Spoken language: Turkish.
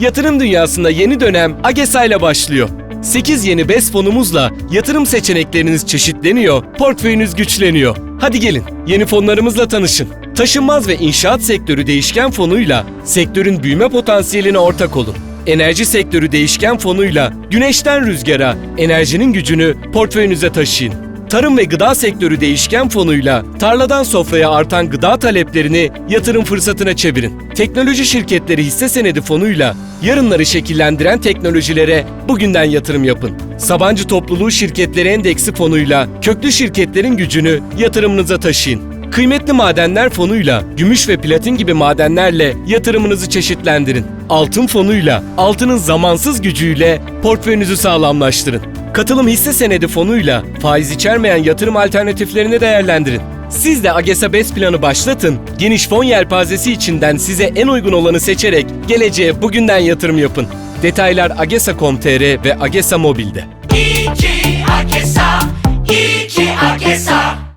Yatırım dünyasında yeni dönem AGESA ile başlıyor. 8 yeni BES fonumuzla yatırım seçenekleriniz çeşitleniyor, portföyünüz güçleniyor. Hadi gelin, yeni fonlarımızla tanışın. Taşınmaz ve inşaat sektörü değişken fonuyla sektörün büyüme potansiyeline ortak olun. Enerji sektörü değişken fonuyla güneşten rüzgara enerjinin gücünü portföyünüze taşıyın. Tarım ve gıda sektörü değişken fonuyla tarladan sofraya artan gıda taleplerini yatırım fırsatına çevirin. Teknoloji şirketleri hisse senedi fonuyla yarınları şekillendiren teknolojilere bugünden yatırım yapın. Sabancı Topluluğu Şirketleri Endeksi fonuyla köklü şirketlerin gücünü yatırımınıza taşıyın. Kıymetli madenler fonuyla gümüş ve platin gibi madenlerle yatırımınızı çeşitlendirin. Altın fonuyla altının zamansız gücüyle portföyünüzü sağlamlaştırın. Katılım hisse senedi fonuyla faiz içermeyen yatırım alternatiflerini değerlendirin. Siz de AGESA BES planı başlatın, geniş fon yelpazesi içinden size en uygun olanı seçerek geleceğe bugünden yatırım yapın. Detaylar agesa.com.tr ve Agesa Mobil'de. İki Akesa